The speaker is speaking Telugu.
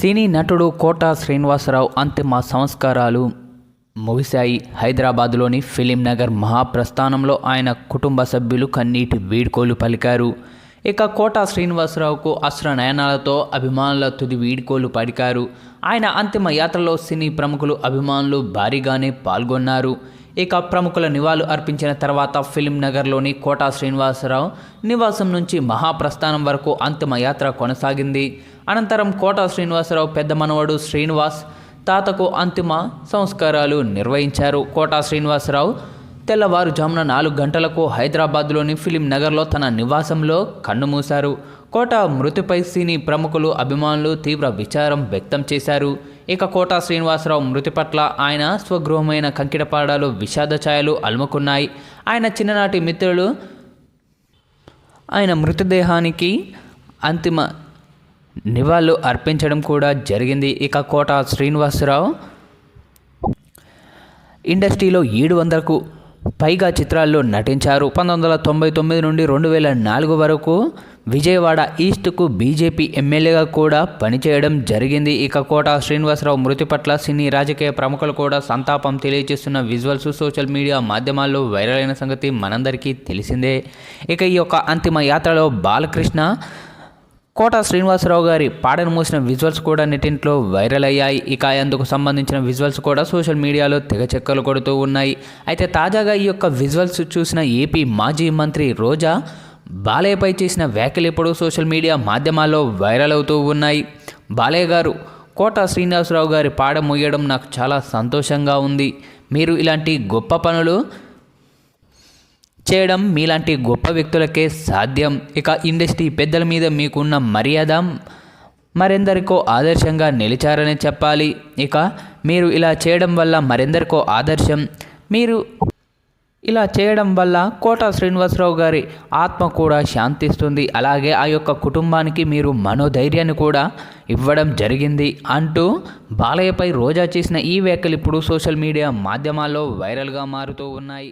సినీ నటుడు కోట శ్రీనివాసరావు అంతిమ సంస్కారాలు ముగిశాయి. హైదరాబాద్లోని ఫిలిం నగర్ మహాప్రస్థానంలో ఆయన కుటుంబ సభ్యులు కన్నీటి వీడ్కోలు పలికారు. ఇక కోట శ్రీనివాసరావుకు అస్ర నయనాలతో అభిమానుల తుది వీడ్కోలు పలికారు. ఆయన అంతిమ యాత్రలో సినీ ప్రముఖులు అభిమానులు భారీగానే పాల్గొన్నారు. ఇక ప్రముఖుల నివాళులు అర్పించిన తర్వాత ఫిలిం నగర్లోని కోటా శ్రీనివాసరావు నివాసం నుంచి మహాప్రస్థానం వరకు అంతిమ యాత్ర కొనసాగింది. అనంతరం కోటా శ్రీనివాసరావు పెద్ద మనవడు శ్రీనివాస్ తాతకు అంతిమ సంస్కారాలు నిర్వహించారు. కోటా శ్రీనివాసరావు తెల్లవారుజామున నాలుగు గంటలకు హైదరాబాద్లోని ఫిలిం నగర్లో తన నివాసంలో కన్నుమూశారు కోట మృతిపై సినీ ప్రముఖులు అభిమానులు తీవ్ర విచారం వ్యక్తం చేశారు. ఇక కోట శ్రీనివాసరావు మృతి పట్ల ఆయన స్వగృహమైన కంకిడపాడాలు విషాద ఛాయలు అలుముకున్నాయి. ఆయన చిన్ననాటి మిత్రులు ఆయన మృతదేహానికి అంతిమ నివాళులు అర్పించడం కూడా జరిగింది. ఇక కోట శ్రీనివాసరావు ఇండస్ట్రీలో ఏడు వందలకు పైగా చిత్రాల్లో నటించారు. పంతొమ్మిది వందల తొంభై తొమ్మిది నుండి రెండు వేల నాలుగు వరకు విజయవాడ ఈస్ట్కు బీజేపీ ఎమ్మెల్యేగా కూడా పనిచేయడం జరిగింది. ఇక కోట శ్రీనివాసరావు మృతి పట్ల సినీ రాజకీయ ప్రముఖులు కూడా సంతాపం తెలియజేస్తున్న విజువల్స్ సోషల్ మీడియా మాధ్యమాల్లో వైరల్ అయిన సంగతి మనందరికీ తెలిసిందే. ఇక ఈ యొక్క అంతిమ యాత్రలో బాలకృష్ణ కోట శ్రీనివాసరావు గారి పాటను మూసిన విజువల్స్ కూడా నెట్టింట్లో వైరల్ అయ్యాయి. ఇక అందుకు సంబంధించిన విజువల్స్ కూడా సోషల్ మీడియాలో తెగ చెక్కలు కొడుతూ ఉన్నాయి. అయితే తాజాగా ఈ యొక్క విజువల్స్ చూసిన ఏపీ మాజీ మంత్రి రోజా బాలయ్యపై చేసిన వ్యాఖ్యలు ఇప్పుడు సోషల్ మీడియా మాధ్యమాల్లో వైరల్ అవుతూ ఉన్నాయి. బాలయ్య గారు కోట శ్రీనివాసరావు గారి పాడ ముయ్యడం నాకు చాలా సంతోషంగా ఉంది. మీరు ఇలాంటి గొప్ప పనులు చేయడం మీలాంటి గొప్ప వ్యక్తులకే సాధ్యం. ఇక ఇండస్ట్రీ పెద్దల మీద మీకున్న మర్యాద మరెందరికో ఆదర్శంగా నిలిచారని చెప్పాలి. ఇక మీరు ఇలా చేయడం వల్ల మరెందరికో ఆదర్శం. మీరు ఇలా చేయడం వల్ల కోట శ్రీనివాసరావు గారి ఆత్మ కూడా శాంతిస్తుంది. అలాగే ఆ యొక్క కుటుంబానికి మీరు మనోధైర్యాన్ని కూడా ఇవ్వడం జరిగింది అంటూ బాలయ్యపై రోజా చేసిన ఈ వ్యాఖ్యలు ఇప్పుడు సోషల్ మీడియా మాధ్యమాల్లో వైరల్గా మారుతూ ఉన్నాయి.